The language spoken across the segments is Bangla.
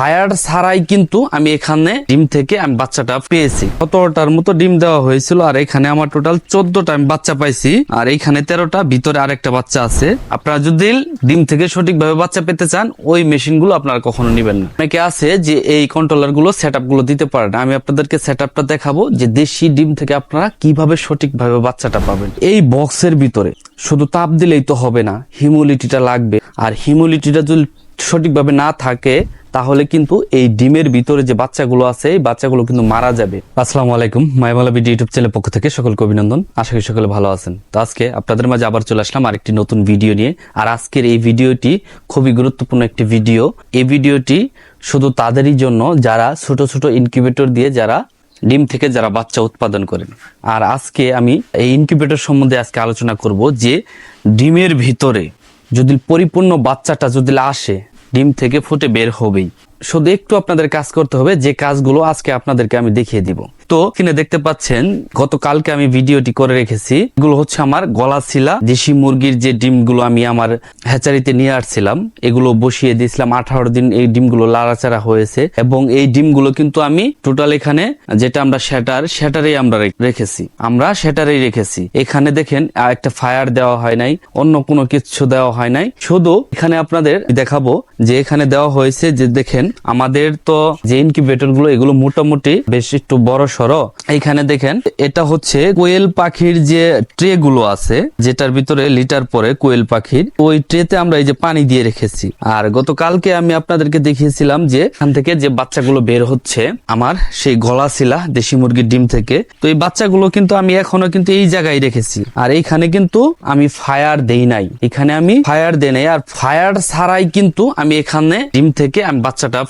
ফায়ার ছাড়াই কিন্তু আমি এখানে ডিম থেকে আমি বাচ্চাটা পেয়েছি। সতেরোটার মতো ডিম দেওয়া হয়েছিল আর এখানে আমার টোটাল চোদ্দটা আমি বাচ্চা পাইছি। আর এইখানে তেরোটা, ভিতরে আরেকটা বাচ্চা আছে। আপনারা যদি ডিম থেকে সঠিকভাবে বাচ্চা পেতে চান, ওই মেশিনগুলো আপনারা কখনো নিবেন না। অনেকে আছে যে এই কন্ট্রোলারগুলো সেটগুলো দিতে পারে না। আমি আপনাদেরকে সেট দেখাবো যে দেশি ডিম থেকে আপনারা কীভাবে সঠিকভাবে বাচ্চাটা পাবেন। এই বক্সের ভিতরে শুধু তাপ দিলেই তো হবে না হিউমিডিটিটা লাগবে। আর হিউমিডিটিটা যদি সঠিকভাবে না থাকে তাহলে কিন্তু এই ডিমের ভিতরে যে বাচ্চাগুলো আছে, এই বাচ্চাগুলো কিন্তু মারা যাবে। আসসালামু আলাইকুম মায়ামালা বিডি ইউটিউব চ্যানেলের পক্ষ থেকে সকলকে অভিনন্দন। আশা করি সকলে ভালো আছেন। তো আজকে আপনাদের মাঝে আবার চলে আসলাম আরেকটি নতুন ভিডিও নিয়ে। আর আজকের এই ভিডিওটি খুবই গুরুত্বপূর্ণ একটি ভিডিও। এই ভিডিওটি শুধু তাদেরই জন্য, যারা ছোট ছোট ইনকিউবেটর দিয়ে যারা ডিম থেকে যারা বাচ্চা উৎপাদন করেন। আর আজকে আমি এই ইনকিউবেটর সম্বন্ধে আজকে আলোচনা করব যে ডিমের ভিতরে যদি পরিপূর্ণ বাচ্চাটা যদি আসে ডিম থেকে ফুটে বের হবেই। শুধু একটু আপনাদের কাজ করতে হবে, যে কাজগুলো আজকে আপনাদেরকে আমি দেখিয়ে দিব। তো কিনে দেখতে পাচ্ছেন, গতকালকে আমি ভিডিওটি করে রেখেছি। এগুলো হচ্ছে আমার গলা ছিলা দেশি মুরগির যে ডিমগুলো আমি আমার হ্যাচারিতে নিয়ে আসছিলাম, এগুলো বসিয়ে দিয়েছিলাম। আঠারো দিন এই ডিমগুলো লাড়াচাড়া হয়েছে এবং এই ডিমগুলো কিন্তু আমি টোটাল এখানে যেটা আমরা শ্যাটার শ্যাটারেই আমরা রেখেছি। আমরা শ্যাটারেই রেখেছি। এখানে দেখেন একটা ফায়ার দেওয়া হয় নাই, অন্য কোনো কিছু দেওয়া হয় নাই। শুধু এখানে আপনাদের দেখাবো যে এখানে দেওয়া হয়েছে যে দেখেন, আমাদের তো যে ইনকিউবেটরগুলো, এগুলো মোটামুটি বেশ একটু বড় সড়ো এইখানে দেখেন, এটা হচ্ছে কোয়েল পাখির যে ট্রে গুলো আছে, যেটার ভিতরে লিটার পরে কোয়েল পাখির, ওই ট্রেতে আমরা এই যে পানি দিয়ে রেখেছি। আর গতকালকে আমি আপনাদেরকে দেখিয়েছিলাম যে, এখান থেকে যে বাচ্চাগুলো বের হচ্ছে, আমার সেই গলা ছিলা দেশি মুরগির ডিম থেকে, তো এই বাচ্চাগুলো কিন্তু আমি এখনও কিন্তু এই জায়গায় রেখেছি। আর এইখানে কিন্তু আমি ফায়ার দেই নাই। এখানে আমি ফায়ার দেই নাই, আর ফায়ার ছাড়াই কিন্তু আমি এখানে ডিম থেকে আমি বাচ্চাটা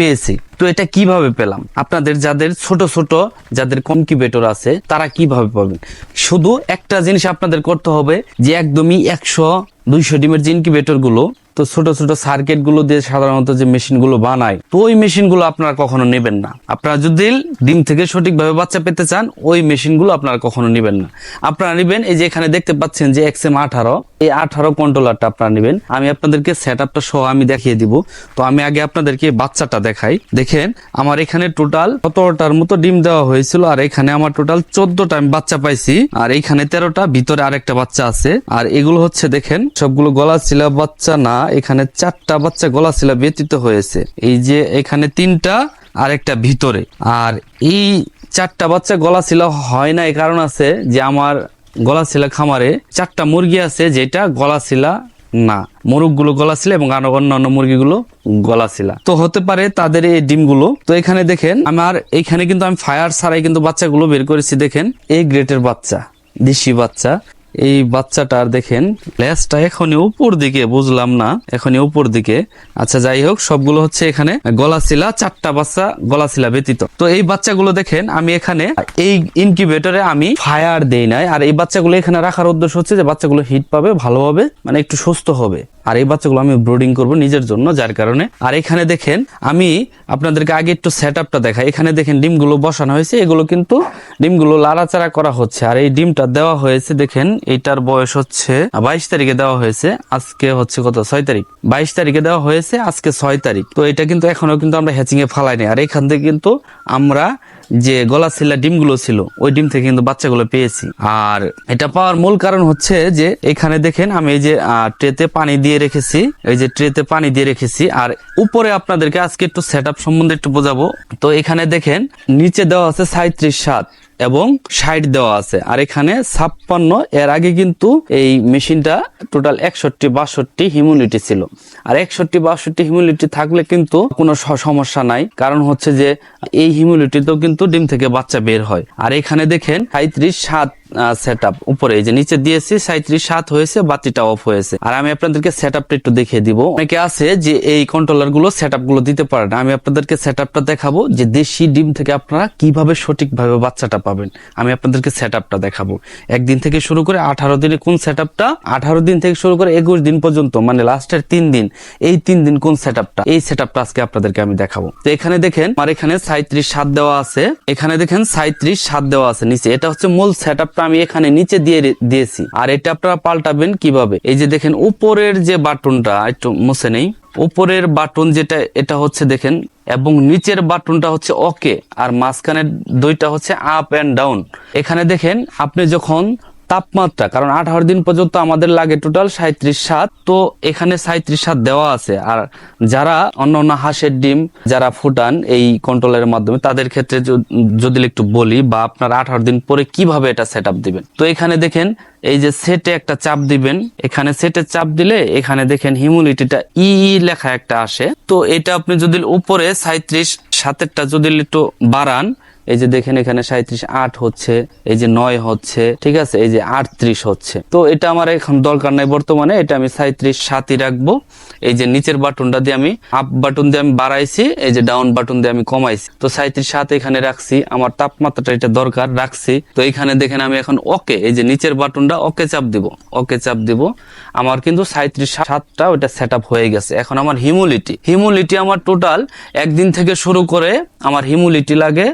পেয়েছি। তো এটা কীভাবে পেলাম? আপনাদের যাদের ছোট ছোট, যাদের কনকিউবেটর আছে, তারা কীভাবে পাবেন? শুধু একটা জিনিস আপনাদের করতে হবে যে, একদমই একশো, দুইশো ডিমের যে ইনকিউবেটরগুলো তো ছোট ছোট সার্কিটগুলো দিয়ে সাধারণত যে মেশিনগুলো বানায়, তো ওই মেশিনগুলো আপনারা কখনো নেবেন না। আপনারা যদি ডিম থেকে সঠিকভাবে বাচ্চা পেতে চান, ওই মেশিনগুলো আপনারা কখনো নেবেন না। আপনারা নেবেন এই যে এখানে দেখতে পাচ্ছেন যে এক্সএম আঠারো, এই আঠারো কন্ট্রোলারটা আপনারা নেবেন। আমি আপনাদেরকে সেট আপটা সহ আমি দেখিয়ে দিব। তো আমি আগে আপনাদেরকে বাচ্চাটা দেখাই। দেখেন, আমার এখানে টোটাল সতেরোটার মতো ডিম দেওয়া হয়েছিল, আর এখানে আমার টোটাল চোদ্দটা আমি বাচ্চা পাইছি, আর এইখানে তেরোটা, ভিতরে আরেকটা বাচ্চা আছে। আর এগুলো হচ্ছে, দেখেন, সবগুলো গলা ছিলা বাচ্চা, না এখানে চারটা বাচ্চা গলা ছিলা ব্যতীত হয়েছে। এই যে এখানে তিনটা আর একটা ভিতরে। আর এই চারটা বাচ্চা গলা ছিল হয় না এই কারণ আছে যে আমার গলা ছিলা খামারে চারটা মুরগি আছে যেটা গলা ছিলা না। মোরগগুলো গলা ছিল এবং আরও অন্যান্য মুরগিগুলো গলা ছিল তো হতে পারে তাদের এই ডিমগুলো। তো এখানে দেখেন, আমার এখানে কিন্তু আমি ফায়ার ছাড়াই কিন্তু বাচ্চাগুলো বের করেছি, দেখেন। এই গ্রেটের বাচ্চা, দেশি বাচ্চা। এই বাচ্চাটার দেখেন, লেজটা এখনই উপর দিকে, বুঝলাম না, এখনই উপর দিকে। আচ্ছা যাই হোক, সবগুলো হচ্ছে এখানে গলাশিলা, চারটা বাচ্চা গলাশিলা ব্যতীত। তো এই বাচ্চাগুলো দেখেন, আমি এখানে এই ইনকিউবেটরে আমি ফায়ার দেই নাই। আর এই বাচ্চাগুলো এখানে রাখার উদ্দেশ্য হচ্ছে যে বাচ্চাগুলো হিট পাবে, ভালোভাবে মানে একটু সুস্থ হবে। আর এই বাচ্চাগুলো আমি ব্রোডিং করব নিজের জন্য, যার কারণে। আর এখানে দেখেন, আমি আপনাদেরকে আগে একটু সেট আপটা দেখাই। এখানে দেখেন ডিমগুলো বসানো হয়েছে, এগুলো কিন্তু ডিমগুলো লাড়াচাড়া করা হচ্ছে। আর এই ডিমটা দেওয়া হয়েছে, দেখেন, এইটার বয়স হচ্ছে, বাইশ তারিখে দেওয়া হয়েছে, আজকে হচ্ছে কত, ছয় তারিখ? বাইশ তারিখে দেওয়া হয়েছে, আজকে ছয় তারিখ। তো এটা কিন্তু এখনও কিন্তু আমরা হ্যাচিং এ ফালাইনি। আর এখান থেকে কিন্তু আমরা যে গলা ছিলা ডিমগুলো ছিল, ওই ডিম থেকে কিন্তু বাচ্চাগুলো পেয়েছি। আর এটা পাওয়ার মূল কারণ হচ্ছে যে, এখানে দেখেন আমি এই যে ট্রেতে পানি দিয়ে রেখেছি, এই যে ট্রেতে পানি দিয়ে রেখেছি, আর উপরে আপনাদেরকে আজকে একটু সেট সম্বন্ধে একটু বোঝাবো। তো এখানে দেখেন, নিচে দেওয়া আছে সাঁত্রিশ সাত। এবং ষাট দেওয়া আছে। আর এখানে ছাপ্পান্ন, এর আগে কিন্তু এই মেশিনটা টোটাল একষট্টি বাষট্টি হিউমিডিটি ছিল। আর একষট্টি বাষট্টি হিউমিডিটি থাকলে কিন্তু কোনো সমস্যা নাই। কারণ হচ্ছে যে এই হিউমিডিটিতেও কিন্তু ডিম থেকে বাচ্চা বের হয়। আর এখানে দেখেন সাঁত্রিশ সাত সেট আপ উপরে। এই যে নিচে দিয়েছি সাঁত্রিশ সাত হয়েছে, বাতিটা অফ হয়েছে। আর আমি আপনাদেরকে সেট একটু দেখিয়ে দিব। অনেকে আছে যে এই কন্ট্রোলারগুলো সেটগুলো দিতে পারে না। আমি আপনাদেরকে সেট দেখাবো যে দেশি ডিম থেকে আপনারা কীভাবে সঠিকভাবে বাচ্চাটা পাবেন। আমি আপনাদেরকে সেট আপটা দেখাবো। একদিন থেকে শুরু করে আঠারো দিনে কোন সেট আপটা আঠারো দিন থেকে শুরু করে একুশ দিন পর্যন্ত মানে লাস্টের তিন দিন, এই তিন দিন কোন সেট আপটা এই সেট আপটা আজকে আপনাদেরকে আমি দেখাবো। তো এখানে দেখেন, আমার এখানে সাঁত্রিশ সাত দেওয়া আছে। এখানে দেখেন সাঁত্রিশ সাত দেওয়া আছে নিচে। এটা হচ্ছে মূল সেট আমি এখানে নিচে দিয়ে দিয়েছি। আর এটা আপনারা পাল্টাবেন কীভাবে? এই যে দেখেন, উপরের যে বাটনটা, একটু মুছে নেই। উপরের বাটন যেটা, এটা হচ্ছে দেখেন, এবং নিচের বাটনটা হচ্ছে ওকে, আর মাঝখানের দুইটা হচ্ছে আপ অ্যান্ড ডাউন এখানে দেখেন, আপনি যখন তাপমাত্রা, কারণ আঠারো দিন পর্যন্ত আমাদের লাগে টোটাল সাঁত্রিশ সাত, তো এখানে সাঁত্রিশ সাত দেওয়া আছে। আর যারা অন্য অন্য হাঁসের ডিম যারা ফুটান এই কন্ট্রোলের মাধ্যমে, তাদের ক্ষেত্রে যদি একটু বলি বা আপনার আঠারো দিন পরে কীভাবে এটা সেট দিবেন? তো এখানে দেখেন, এই যে সেটে একটা চাপ দিবেন। এখানে সেটে চাপ দিলে এখানে দেখেন ই ই লেখা একটা আসে। তো এটা আপনি যদি উপরে সাঁত্রিশ সাতেরটা যদি একটু বাড়ান এই যে দেখেন এখানে সাঁত্রিশ আট হচ্ছে, এই যে নয় হচ্ছে, ঠিক আছে? এই যে আটত্রিশ হচ্ছে। তো এটা আমার এখন দরকার নাই বর্তমানে, এটা আমি সাঁত্রিশ সাতই রাখব। এই যে নিচের বাটনটা দিয়ে আমি আপ বাটন দিয়ে আমি বাড়াইছি, এই যে ডাউন বাটন দিয়ে আমি কমাইছি। তো সাঁত্রিশ সাত এখানে রাখছি, আমার তাপমাত্রাটা এটা দরকার, রাখছি। তো এখানে দেখেন আমি এখন ওকে, এই যে নিচের বাটনটা ওকে চাপ দিব, ওকে চাপ দিব। আমার কিন্তু সাঁত্রিশ সাতটা ওটা সেট হয়ে গেছে। এখন আমার হিমুলিটি হিমুলিটি আমার টোটাল একদিন থেকে শুরু করে আমার হিমুলিটি লাগে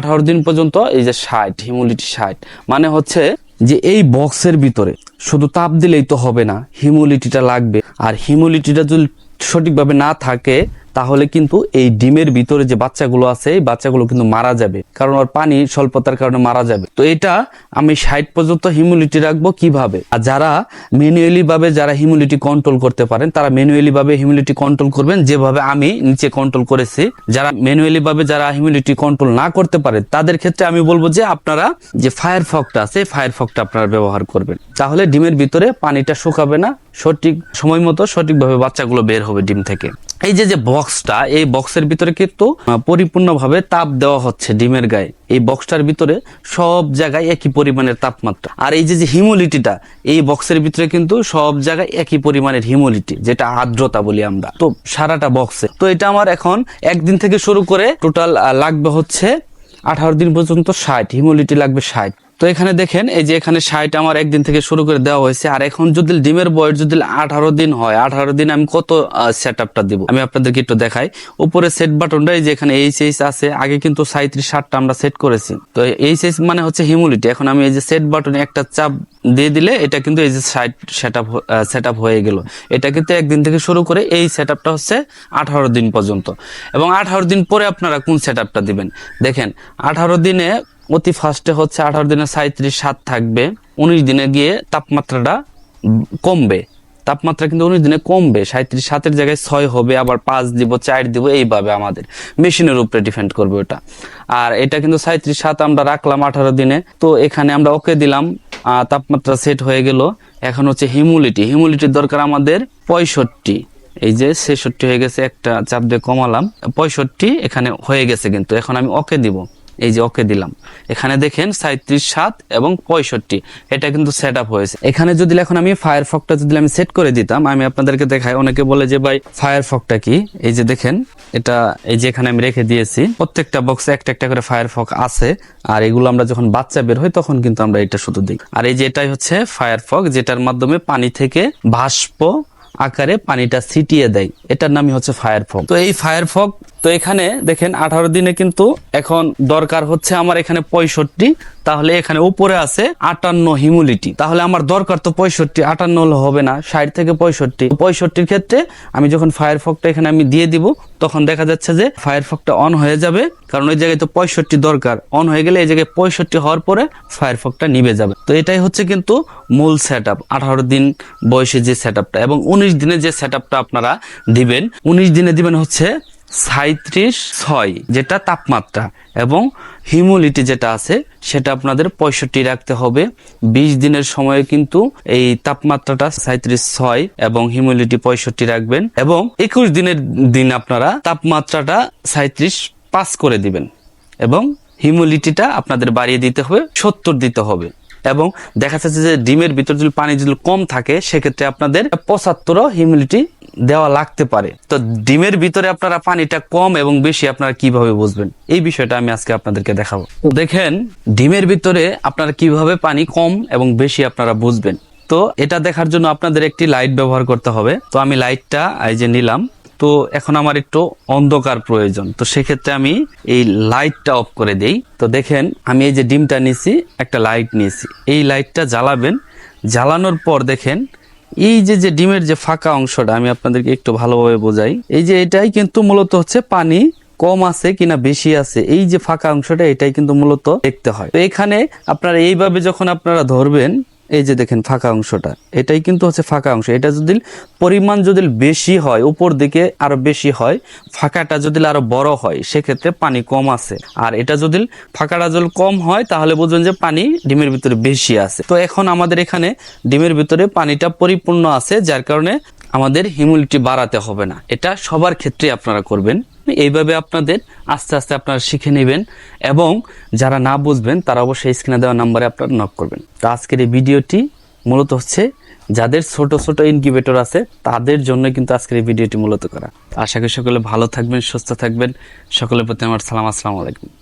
আঠারো দিন পর্যন্ত এই যে ষাট, হিমুলিটি ষাট মানে হচ্ছে যে এই বক্সের ভিতরে শুধু তাপ দিলেই তো হবে না, হিমুলিটিটা লাগবে। আর হিমুলিটিটা যদি সঠিকভাবে না থাকে তাহলে কিন্তু এই ডিমের ভিতরে যে বাচ্চাগুলো আছে, এই বাচ্চাগুলো কিন্তু মারা যাবে। কারণ ওর পানি স্বল্পতার কারণে মারা যাবে। তো এটা আমি ষাট পর্যন্ত হিমুলিটি রাখব কীভাবে? আর যারা ম্যানুয়ালি ভাবে যারা হিমুলিটি কন্ট্রোল করতে পারেন, তারা ম্যানুয়ালি ভাবে হিমুলিটি কন্ট্রোল করবেন, যেভাবে আমি নিচে কন্ট্রোল করেছি। যারা ম্যানুয়ালি ভাবে যারা হিমুলিটি কন্ট্রোল না করতে পারে, তাদের ক্ষেত্রে আমি বলব যে আপনারা যে ফায়ার ফকটা আছে ফায়ার ফকটা আপনারা ব্যবহার করবেন। তাহলে ডিমের ভিতরে পানিটা শুকাবে না সঠিক সময় মতো সঠিকভাবে বাচ্চাগুলো বের হবে ডিম থেকে। এই যে যে বক্সটা এই বক্সের ভিতরে কিন্তু পরিপূর্ণভাবে তাপ দেওয়া হচ্ছে ডিমের গায়ে। এই বক্সটার ভিতরে সব জায়গায় একই পরিমাণের তাপমাত্রা। আর এই যে যে হিমোলিটিটা, এই বক্সের ভিতরে কিন্তু সব জায়গায় একই পরিমাণের হিমোলিটি, যেটা আর্দ্রতা বলি আমরা। তো সারাটা বক্সে তো এটা আমার এখন একদিন থেকে শুরু করে টোটাল লাগবে হচ্ছে আঠারো দিন পর্যন্ত ষাট, হিমোলিটি লাগবে ষাট। তো এখানে দেখেন, এই যে এখানে ষাট আমার একদিন থেকে শুরু করে দেওয়া হয়েছে। আর এখন যদি ডিমের বয়স যদি আঠারো দিন হয়, আঠারো দিন আমি কত সেট আপটা দিব? আমি আপনাদেরকে একটু দেখাই। উপরে সেট বাটনটা এই যে এখানে এইচ এইচ আছে, আগে কিন্তু সাঁত্রিশ ষাটটা আমরা সেট করেছি। তো এইচ এইচ মানে হচ্ছে হিমুলিটি এখন আমি এই যে সেট বাটনে একটা চাপ দিয়ে দিলে, এটা কিন্তু এই যে site set up set up হয়ে গেল। এটা কিন্তু একদিন থেকে শুরু করে এই সেট আপটা হচ্ছে আঠারো দিন পর্যন্ত। এবং আঠারো দিন পরে আপনারা কোন সেট আপটা দিবেন? দেখেন, আঠারো দিনে অতি ফার্স্টে হচ্ছে আঠারো দিনে সাঁত্রিশ, সাত থাকবে। উনিশ দিনে গিয়ে তাপমাত্রাটা কমবে। তাপমাত্রা কিন্তু উনিশ দিনে কমবে। সাঁত্রিশ, সাতের জায়গায় ছয় হবে, আবার পাঁচ দিব, চার দিব, এইভাবে আমাদের মেশিনের উপরে ডিপেন্ড করবে ওটা। আর এটা কিন্তু সাঁত্রিশ, সাত আমরা রাখলাম আঠারো দিনে। তো এখানে আমরা ওকে দিলাম তাপমাত্রা সেট হয়ে গেল। এখন হচ্ছে হিমুলিটি হিমুলিটির দরকার আমাদের পঁয়ষট্টি। এই যে ছেষট্টি হয়ে গেছে, একটা চাপ দিয়ে কমালাম। পঁয়ষট্টি এখানে হয়ে গেছে কিন্তু। এখন আমি ওকে দিব। এই যে ওকে দিলাম। এখানে দেখেন সাঁত্রিশ সাত এবং পঁয়ষট্টি। এটা কিন্তু সেট আপ হয়েছে। এখানে যদি এখন আমি ফায়ার ফকটা যদি আমি সেট করে দিতাম, আমি আপনাদেরকে দেখাই, অনেকে বলে যে ভাই ফায়ার ফকটা কি? এই যে দেখেন, এটা এই যে এখানে আমি রেখে দিয়েছি। প্রত্যেকটা বক্সে একটা একটা করে ফায়ার ফক আছে। আর এগুলো আমরা যখন বাচ্চা বের হই তখন কিন্তু আমরা এটা শুধু দিই। আর এই যে এটাই হচ্ছে ফায়ার ফক যেটার মাধ্যমে পানি থেকে ভাস্প আকারে পানিটা ছিটিয়ে দেয়। এটার নামই হচ্ছে ফায়ার ফগ তো এই ফায়ার ফগ তো এখানে দেখেন আঠারো দিনে কিন্তু এখন দরকার হচ্ছে আমার এখানে পঁয়ষট্টি, তাহলে এখানে উপরে আছে আটান্ন হিমুলিটি। তাহলে আমার দরকার তো পঁয়ষট্টি, আটান্ন হলে হবে না, ষাট থেকে পঁয়ষট্টি। পঁয়ষট্টির ক্ষেত্রে আমি যখন ফায়ার ফগটা এখানে আমি দিয়ে দিব, তখন দেখা যাচ্ছে যে ফায়ার ফগটা অন হয়ে যাবে, কারণ ওই জায়গায় তো পঁয়ষট্টি দরকার। অন হয়ে গেলে এই জায়গায় পঁয়ষট্টি হওয়ার পরে ফায়ার ফগটা নিভে যাবে। তো এটাই হচ্ছে কিন্তু মূল সেট আপ আঠারো দিন বয়সে যে সেট আপটা এবং উনিশ দিনে যে সেট আপটা আপনারা দিবেন, উনিশ দিনে দিবেন হচ্ছে সাঁত্রিশ ছয়, যেটা তাপমাত্রা এবং হিউমিডিটি যেটা আছে, সেটা আপনাদের পঁয়ষট্টি রাখতে হবে। বিশ দিনের সময়ে কিন্তু এই তাপমাত্রাটা সাঁত্রিশ ছয় এবং হিউমিডিটি পঁয়ষট্টি রাখবেন এবং একুশ দিনের দিন আপনারা তাপমাত্রাটা সাঁত্রিশ পাস করে দিবেন এবং হিউমিডিটিটা আপনাদের বাড়িয়ে দিতে হবে, সত্তর দিতে হবে। এবং দেখা যাচ্ছে যে ডিমের ভিতর যদি পানি যদি কম থাকে, সেক্ষেত্রে আপনাদের পঁচাত্তরও হিউমিডিটি দেওয়া লাগতে পারে। তো ডিমের ভিতরে আপনারা পানিটা কম এবং বেশি আপনারা কীভাবে বুঝবেন? এই বিষয়টা আমি আজকে আপনাদেরকে দেখাবো। দেখেন, ডিমের ভিতরে আপনারা কীভাবে পানি কম এবং বেশি আপনারা বুঝবেন। তো এটা দেখার জন্য আপনাদের একটি লাইট ব্যবহার করতে হবে। তো আমি লাইটটা এই যে নিলাম। তো এখন আমার একটু অন্ধকার প্রয়োজন। তো সেক্ষেত্রে আমি এই লাইটটা অফ করে দেই। তো দেখেন, আমি এই যে ডিমটা নিছি, একটা লাইট নিয়েছি। এই লাইটটা জ্বালাবেন। জ্বালানোর পর দেখেন এই যে যে ডিমের যে ফাঁকা অংশটা আমি আপনাদেরকে একটু ভালোভাবে বোঝাই। এই যে, এটাই কিন্তু মূলত হচ্ছে পানি কম আছে কিনা বেশি আছে। এই যে ফাঁকা অংশটা, এটাই কিন্তু মূলত দেখতে হয়। তো এখানে আপনারা এইভাবে যখন আপনারা ধরবেন এই যে দেখেন ফাঁকা অংশটা, এটাই কিন্তু হচ্ছে ফাঁকা অংশ। এটা যদি পরিমাণ যদি বেশি হয়, উপর দিকে আরও বেশি হয়, ফাঁকাটা যদি আরও বড় হয়, সেক্ষেত্রে পানি কম আছে। আর এটা যদি ফাঁকাটা যদি কম হয়, তাহলে বুঝবেন যে পানি ডিমের ভিতরে বেশি আছে। তো এখন আমাদের এখানে ডিমের ভিতরে পানিটা পরিপূর্ণ আছে, যার কারণে আমাদের হিমিউনিটি বাড়াতে হবে না। এটা সবার ক্ষেত্রে আপনারা করবেন। এইভাবে আপনাদের আস্তে আস্তে আপনারা শিখে নেবেন এবং যারা না বুঝবেন, তারা অবশ্যই স্ক্রিনে দেওয়া নাম্বারে আপনারা নক করবেন। তো আজকের এই ভিডিওটি মূলত হচ্ছে যাদের ছোট ছোট ইনকিউবেটর আছে, তাদের জন্য কিন্তু আজকের এই ভিডিওটি মূলত করা। আশা করি সকলে ভালো থাকবেন, সুস্থ থাকবেন। সকলের প্রতি আমার সালাম, আসসালামু আলাইকুম।